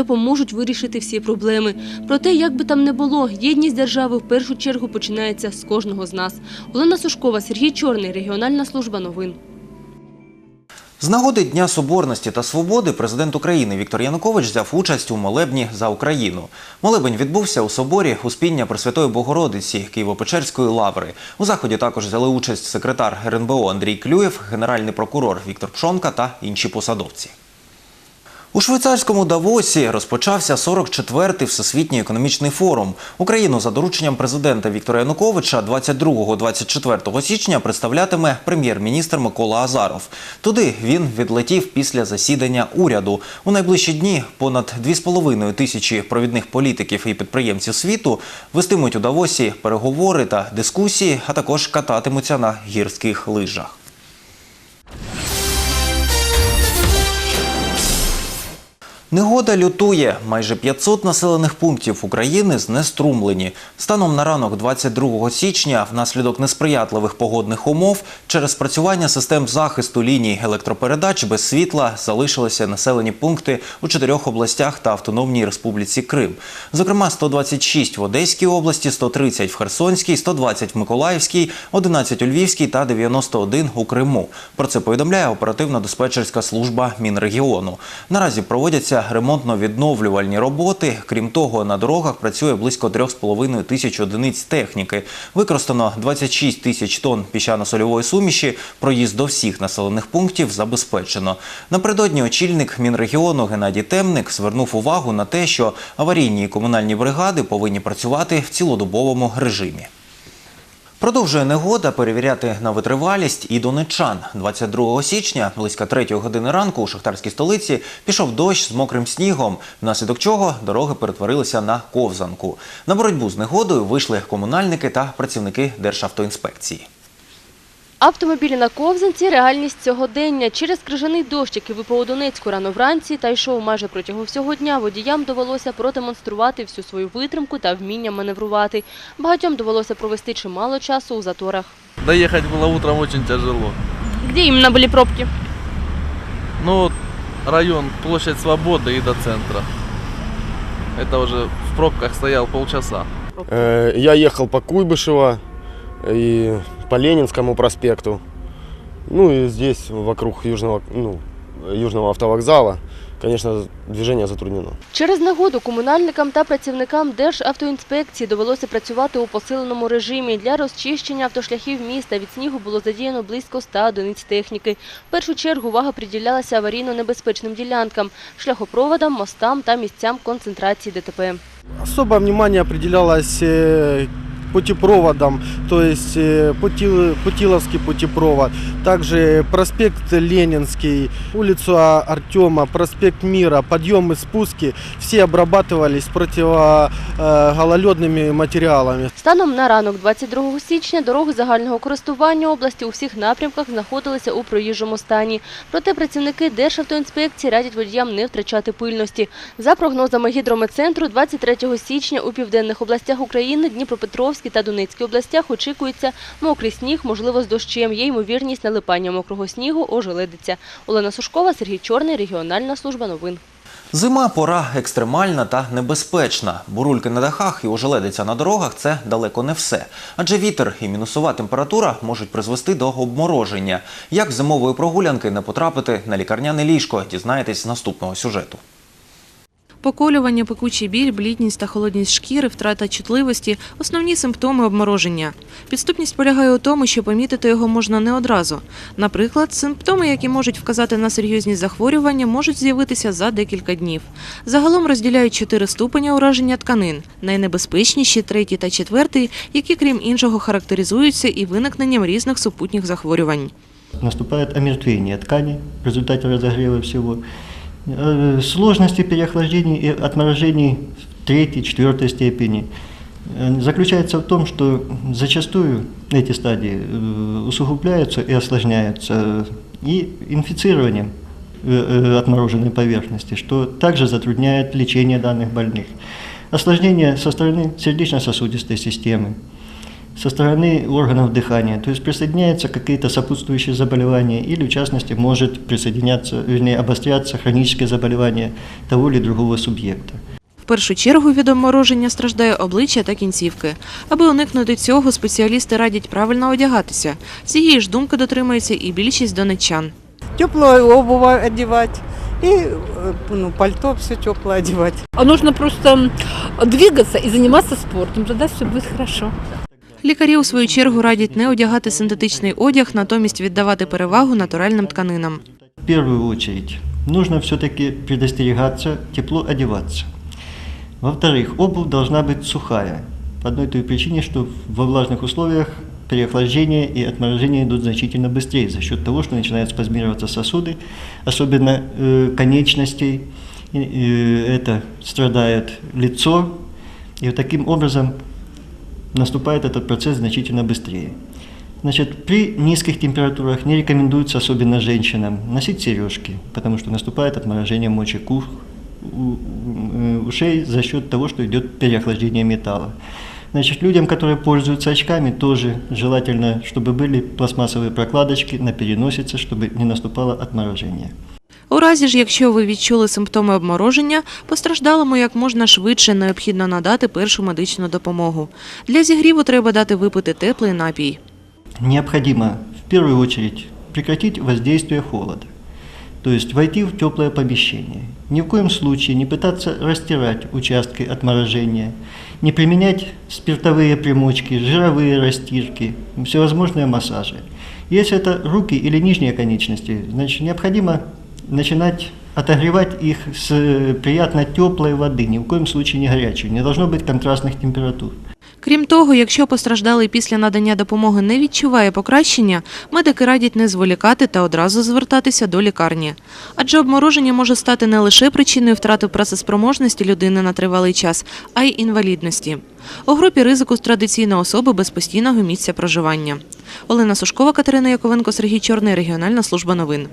допоможуть вирішити всі проблеми. Проте, як би там не було, єдність держави в першу чергу починається з кожного з нас. Олена Сушкова, Сергій Чорний, регіональна служба новин. З нагоди Дня Соборності та Свободи президент України Віктор Янукович взяв участь у молебні за Україну. Молебень відбувся у соборі Успіння Пресвятої Богородиці Києво-Печерської лаври. У заході також взяли участь секретар РНБО Андрій Клюєв, генеральний прокурор Віктор Пшонка та інші посадовці. У швейцарському Давосі розпочався 44-й Всесвітній економічний форум. Україну за дорученням президента Віктора Януковича 22-24 січня представлятиме прем'єр-міністр Микола Азаров. Туди він відлетів після засідання уряду. У найближчі дні понад 2,5 тисячі провідних політиків і підприємців світу вестимуть у Давосі переговори та дискусії, а також кататимуться на гірських лижах. Негода лютує. Майже 500 населених пунктів України знеструмлені. Станом на ранок 22 січня, внаслідок несприятливих погодних умов, через спрацювання систем захисту ліній електропередач без світла залишилися населені пункти у чотирьох областях та Автономній Республіці Крим. Зокрема, 126 в Одеській області, 130 в Херсонській, 120 в Миколаївській, 11 у Львівській та 91 у Криму. Про це повідомляє оперативно-диспетчерська служба Мінрегіону. Наразі проводяться ремонтно-відновлювальні роботи. Крім того, на дорогах працює близько 3,5 тисяч одиниць техніки. Використано 26 тисяч тонн піщано-сольової суміші. Проїзд до всіх населених пунктів забезпечено. Напередодні очільник Мінрегіону Геннадій Темник звернув увагу на те, що аварійні і комунальні бригади повинні працювати в цілодобовому режимі. Продовжує негода перевіряти на витривалість і донечан. 22 січня, близько 3 години ранку у шахтарській столиці пішов дощ з мокрим снігом, внаслідок чого дороги перетворилися на ковзанку. На боротьбу з негодою вийшли комунальники та працівники Державтоінспекції. Автомобілі на ковзанці – реальність сьогодення. Через крижаний дощ, який випав у Донецьку рано вранці та йшов майже протягом всього дня, водіям довелося продемонструвати всю свою витримку та вміння маневрувати. Багатьом довелося провести чимало часу у заторах. Доехать было утром очень тяжело. Де іменно були пробки? Ну, вот район, площадь Свободы и до центра. Это уже в пробках стоял полчаса. Э, Я ехал по Куйбышево и по Ленинскому проспекту. Ну и здесь вокруг Южного, ну, Южного автовокзала, конечно, движение затруднено. Через негоду комунальникам та працівникам Державтоінспекції довелося працювати у посиленому режимі. Для розчищення автошляхів міста від снігу було задіяно близько 100 одиниць техніки. В першу чергу увага приділялася аварійно-небезпечним ділянкам, шляхопроводам, мостам та місцям концентрації ДТП. Особое внимание определялось э, путепроводам, то есть э, Путил- Путиловский путепровод, также проспект Ленинский, улицу А- Артема, проспект Мира, подъемы, спуски, все обрабатывались противогололедными материалами. Станом на ранок 22 січня дороги загального користування області у всіх напрямках знаходилися у проїжджому стані. Проте працівники Державтоінспекції радять водіям не втрачати пильності. За прогнозами гідрометцентру, 23 січня у південних областях України, Дніпропетровській та Донецькій областях очікується мокрий сніг, можливо, з дощем. Є ймовірність налипання мокрого снігу, ожеледиться. Олена Сушкова, Сергій Чорний, регіональна служба новин. Зима пора екстремальна та небезпечна. Бурульки на дахах і ожеледиця на дорогах це далеко не все. Адже вітер і мінусова температура можуть призвести до обмороження. Як з зимової прогулянки не потрапити на лікарняне ліжко, дізнаєтесь з наступного сюжету. Поколювання, пекучий біль, блідність та холодність шкіри, втрата чутливості – основні симптоми обмороження. Підступність полягає у тому, що помітити його можна не одразу. Наприклад, симптоми, які можуть вказати на серйозність захворювання, можуть з'явитися за декілька днів. Загалом розділяють чотири ступеня ураження тканин. Найнебезпечніші – третій та четвертий, які, крім іншого, характеризуються і виникненням різних супутніх захворювань. наступает омертвение тканей в результате разогрева всего. Э, Сложности переохлаждений и отморожений третьей, четвертой степени э, заключается в том, что зачастую эти стадии э, усугубляются и осложняются и инфицированием отмороженной поверхности, что также затрудняет лечение данных больных. Осложнения со стороны сердечно-сосудистой системы, со стороны органов дыхания, то есть присоединяются какие-то сопутствующие заболевания или, в частности, может присоединяться, вернее, обостряться хроническое заболевание того или другого субъекта. В першу чергу від обмороження страждає обличчя та кінцівки. Аби уникнути цього, спеціалісти радять правильно одягатися. Цієї ж думки дотримується і більшість донеччан. теплую обувь одевать и э, ну, пальто все теплое одевать. А нужно просто двигаться и заниматься спортом, тогда все будет хорошо. Лікарі у свою чергу радять не одягати синтетичний одяг, натомість віддавати перевагу натуральним тканинам. В первую очередь нужно все-таки предостерегаться, тепло одеваться. Во-вторых, обувь должна быть сухая, по одной той причине, что во влажных условиях переохлаждение и отморожение идут значительно быстрее за счет того, что начинают спазмироваться сосуды, особенно э, конечностей. И, э, это страдает лицо, и вот таким образом наступает этот процесс значительно быстрее. Значит, при низких температурах не рекомендуется, особенно женщинам, носить сережки, потому что наступает отморожение мочек ух- ушей за счет того, что идет переохлаждение металла. Значит, людям, которые пользуются очками, тоже желательно, чтобы были пластмассовые прокладочки на переносице, чтобы не наступало отморожение. У разі ж, якщо ви відчули симптоми обмороження, постраждалому як можна швидше необхідно надати першу медичну допомогу. Для зігріву треба дати випити теплий напій. Необходимо в первую очередь прекратить воздействие холода, то есть войти в теплое помещение. Ни в коем случае не пытаться растирать участки отморожения, не применять спиртовые примочки, жировые растирки, всевозможные массажи. Если это руки или нижние конечности, значит необходимо начинать отогревать их с э, приятно теплой воды, ни в коем случае не горячей, не должно быть контрастных температур. Крім того, якщо постраждалий після надання допомоги не відчуває покращення, медики радять не зволікати та одразу звертатися до лікарні. Адже обмороження може стати не лише причиною втрати працеспроможності людини на тривалий час, а й інвалідності. У групі ризику традиційно особи без постійного місця проживання. Олена Сушкова, Катерина Яковенко, Сергій Чорний, регіональна служба новин.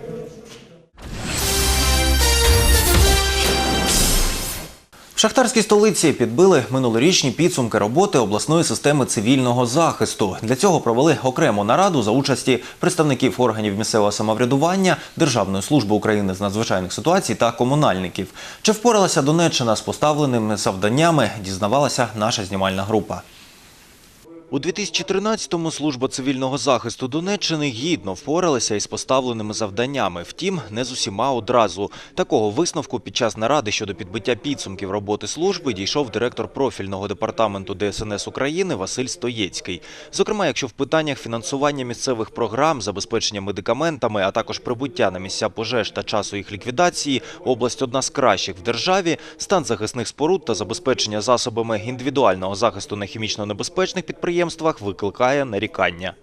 В шахтарській столиці підбили минулорічні підсумки роботи обласної системи цивільного захисту. Для цього провели окрему нараду за участі представників органів місцевого самоврядування, Державної служби України з надзвичайних ситуацій та комунальників. Чи впоралася Донеччина з поставленими завданнями, дізнавалася наша знімальна група. У 2013-му служба цивільного захисту Донеччини гідно впоралася із поставленими завданнями. Втім, не з усіма одразу. Такого висновку під час наради щодо підбиття підсумків роботи служби дійшов директор профільного департаменту ДСНС України Василь Стоєцький. Зокрема, якщо в питаннях фінансування місцевих програм, забезпечення медикаментами, а також прибуття на місця пожеж та часу їх ліквідації, область одна з кращих в державі, стан захисних споруд та забезпечення засобами індивідуального захисту на хімічно небезпечних підприємствах викликає нарікання.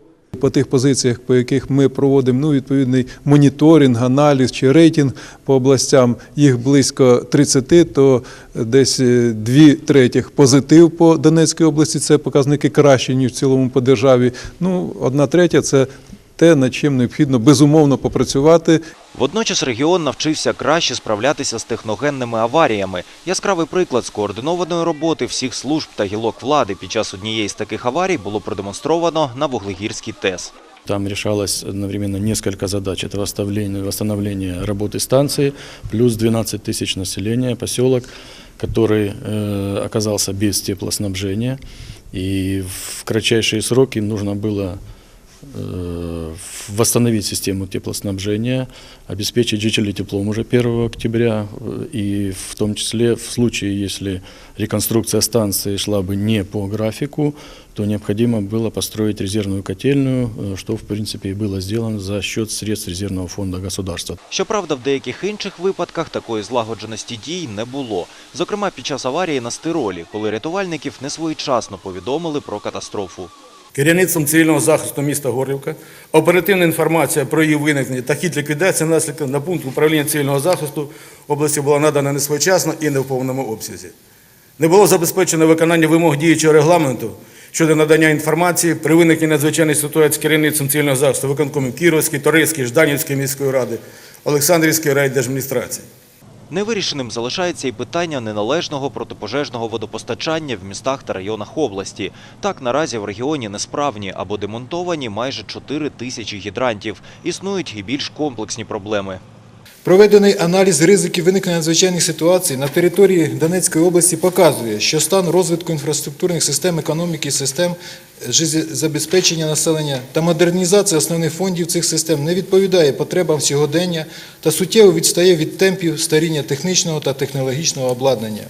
По тих позиціях, по яких ми проводимо ну, відповідний моніторинг, аналіз чи рейтинг по областям, їх близько 30, то десь е, дві третіх позитив по Донецькій області. Це показники кращі, ніж в цілому по державі. Ну, одна третя це те, над чим необхідно безумовно попрацювати. Водночас регіон навчився краще справлятися з техногенними аваріями. Яскравий приклад скоординованої роботи всіх служб та гілок влади під час однієї з таких аварій було продемонстровано на Вуглегірській ТЕС. Там решалось одновременно несколько задач. Это восстановление, восстановление работы станции, плюс 12 тысяч населения, поселок, который э, оказался без теплоснабжения. И в кратчайшие сроки им нужно было э, восстановить систему теплоснабжения, обеспечить жителей теплом уже 1 октября, э, и в том числе в случае, если реконструкция станции шла бы не по графику, то необходимо было построить резервную котельную, э, что в принципе и было сделано за счет средств резервного фонда государства. Щоправда, в деяких інших випадках такої злагодженості дій не було. Зокрема, під час аварії на Стиролі, коли рятувальників несвоєчасно повідомили про катастрофу. Керівництвом цивільного захисту міста Горлівка оперативна інформація про її виникнення та хід ліквідації наслідків на пункт управління цивільного захисту області була надана несвоєчасно і не в повному обсязі. Не було забезпечено виконання вимог діючого регламенту щодо надання інформації при виникненні надзвичайної ситуації з керівництвом цивільного захисту виконкомів Кіровської, Торецької, Жданівської міської ради, Олександрівської райдержадміністрації. Невирішеним залишається і питання неналежного протипожежного водопостачання в містах та районах області. Так, наразі в регіоні несправні або демонтовані майже 4 тисячі гідрантів. Існують і більш комплексні проблеми. Проведений аналіз ризиків виникнення надзвичайних ситуацій на території Донецької області показує, що стан розвитку інфраструктурних систем економіки, систем забезпечення населення та модернізація основних фондів цих систем не відповідає потребам сьогодення та суттєво відстає від темпів старіння технічного та технологічного обладнання.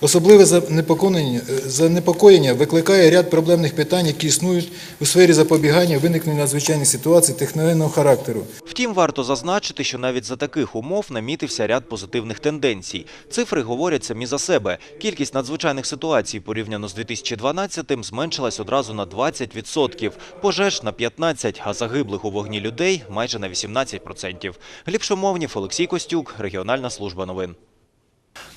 Особливе занепокоєння, занепокоєння викликає ряд проблемних питань, які існують у сфері запобігання виникнення надзвичайних ситуацій техногенного характеру. Втім, варто зазначити, що навіть за таких умов намітився ряд позитивних тенденцій. Цифри говорять самі за себе. Кількість надзвичайних ситуацій порівняно з 2012-м зменшилась одразу на 20%, пожеж на 15%, а загиблих у вогні людей майже на 18%. Гліб Шумовнів, Олексій Костюк, Регіональна служба новин.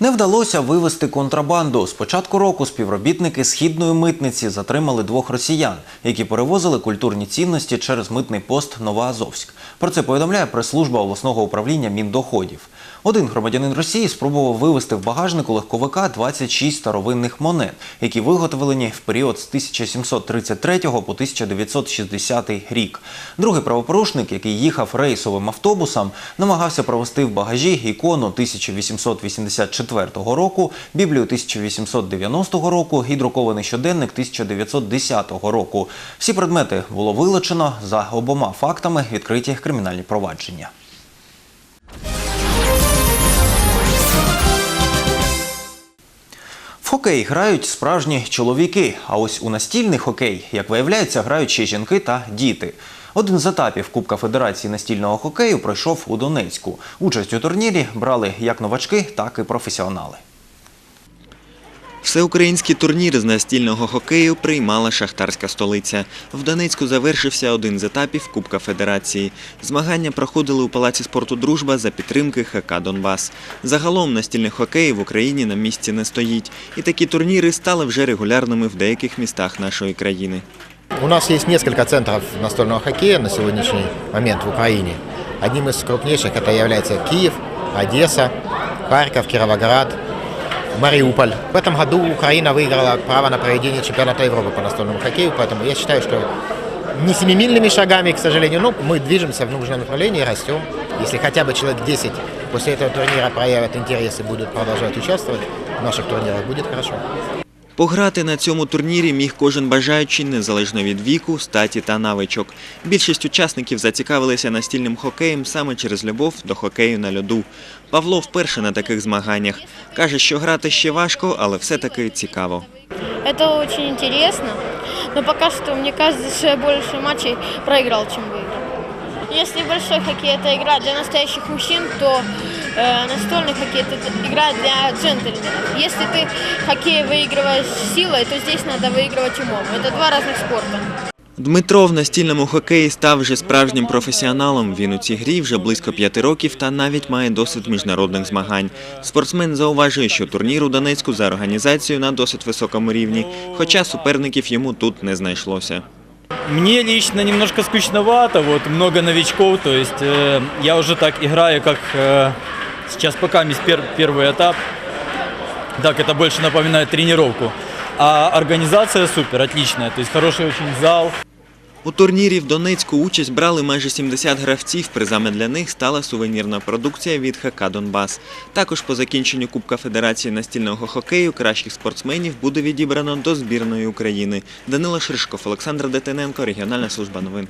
Не вдалося вивести контрабанду. З початку року співробітники східної митниці затримали двох росіян, які перевозили культурні цінності через митний пост Новоазовськ. Про це повідомляє прес-служба обласного управління Міндоходів. Один громадянин Росії спробував вивезти в багажнику легковика 26 старовинних монет, які виготовлені в період з 1733 по 1960 рік. Другий правопорушник, який їхав рейсовим автобусом, намагався провести в багажі ікону 1884 року, Біблію 1890 року і друкований щоденник 1910 року. Всі предмети було вилучено за обома фактами відкриті кримінальні провадження. Хокей грають справжні чоловіки, а ось у настільний хокей, як виявляється, грають ще жінки та діти. Один з етапів Кубка Федерації настільного хокею пройшов у Донецьку. Участь у турнірі брали як новачки, так і професіонали. Всеукраїнський турнір з настільного хокею приймала шахтарська столиця. В Донецьку завершився один з етапів Кубка Федерації. Змагання проходили у Палаці спорту Дружба за підтримки ХК Донбас. Загалом настільний хокей в Україні на місці не стоїть. І такі турніри стали вже регулярними в деяких містах нашої країни. У нас есть несколько центров настольного хоккея на сегодняшний момент в Украине. Одним из крупнейших это является Киев, Одесса, Харьков, Кировоград, Мариуполь. В этом году Украина выиграла право на проведение чемпионата Европы по настольному хоккею, поэтому я считаю, что не семимильными шагами, к сожалению, но мы движемся в нужном направлении, растем. Если хотя бы человек 10 после этого турнира проявят интерес и будут продолжать участвовать в наших турнирах, будет хорошо. Пограти на цьому турнірі міг кожен бажаючий незалежно від віку, статі та навичок. Більшість учасників зацікавилися настільним хокеєм саме через любов до хокею на льоду. Павло вперше на таких змаганнях. Каже, що грати ще важко, але все-таки цікаво. Это очень интересно, но пока что мне кажется, что я больше матчей проиграл, чем выиграл. Если большой хоккей это игра для настоящих мужчин, то э, настольный хоккей это игра для джентльменов. Если ты хоккей выигрываешь силой, то здесь надо выигрывать умом. Это два разных спорта. Дмитро в настільному хокеї став вже справжнім професіоналом. Він у цій грі вже близько п'яти років та навіть має досвід міжнародних змагань. Спортсмен зауважує, що турнір у Донецьку за організацією на досить високому рівні, хоча суперників йому тут не знайшлося. Мне лично немножко скучновато, вот много новичков, то есть э, я уже так играю, как э, сейчас пока есть пер, первый этап. Так, это больше напоминает тренировку. А организация супер, отличная, то есть хороший очень зал. У турнірі в Донецьку участь брали майже 70 гравців. Призами для них стала сувенірна продукція від ХК Донбас. Також по закінченню Кубка Федерації настільного хокею кращих спортсменів буде відібрано до збірної України. Данило Шишков, Олександр Детененко, Регіональна служба новин.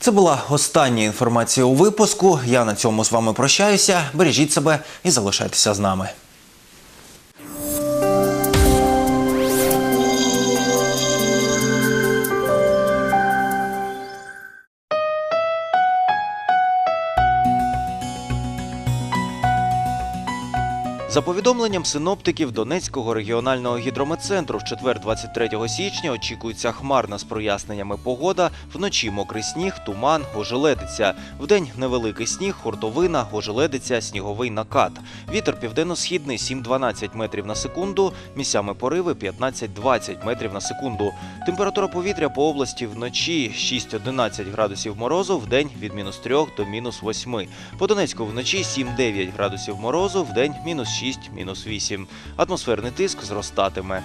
Це була остання інформація у випуску. Я на цьому з вами прощаюся. Бережіть себе і залишайтеся з нами. За повідомленням синоптиків Донецького регіонального гідрометцентру, в четвер 23 січня очікується хмарна з проясненнями погода, вночі мокрий сніг, туман, ожеледиця. Вдень невеликий сніг, хуртовина, ожеледиця, сніговий накат. Вітер південно-східний 7-12 метрів на секунду, місцями пориви 15-20 метрів на секунду. Температура повітря по області вночі 6-11 градусів морозу, вдень від мінус 3 до мінус 8. По Донецьку вночі 7-9 градусів морозу, вдень мінус 6, мінус 8. Атмосферний тиск зростатиме.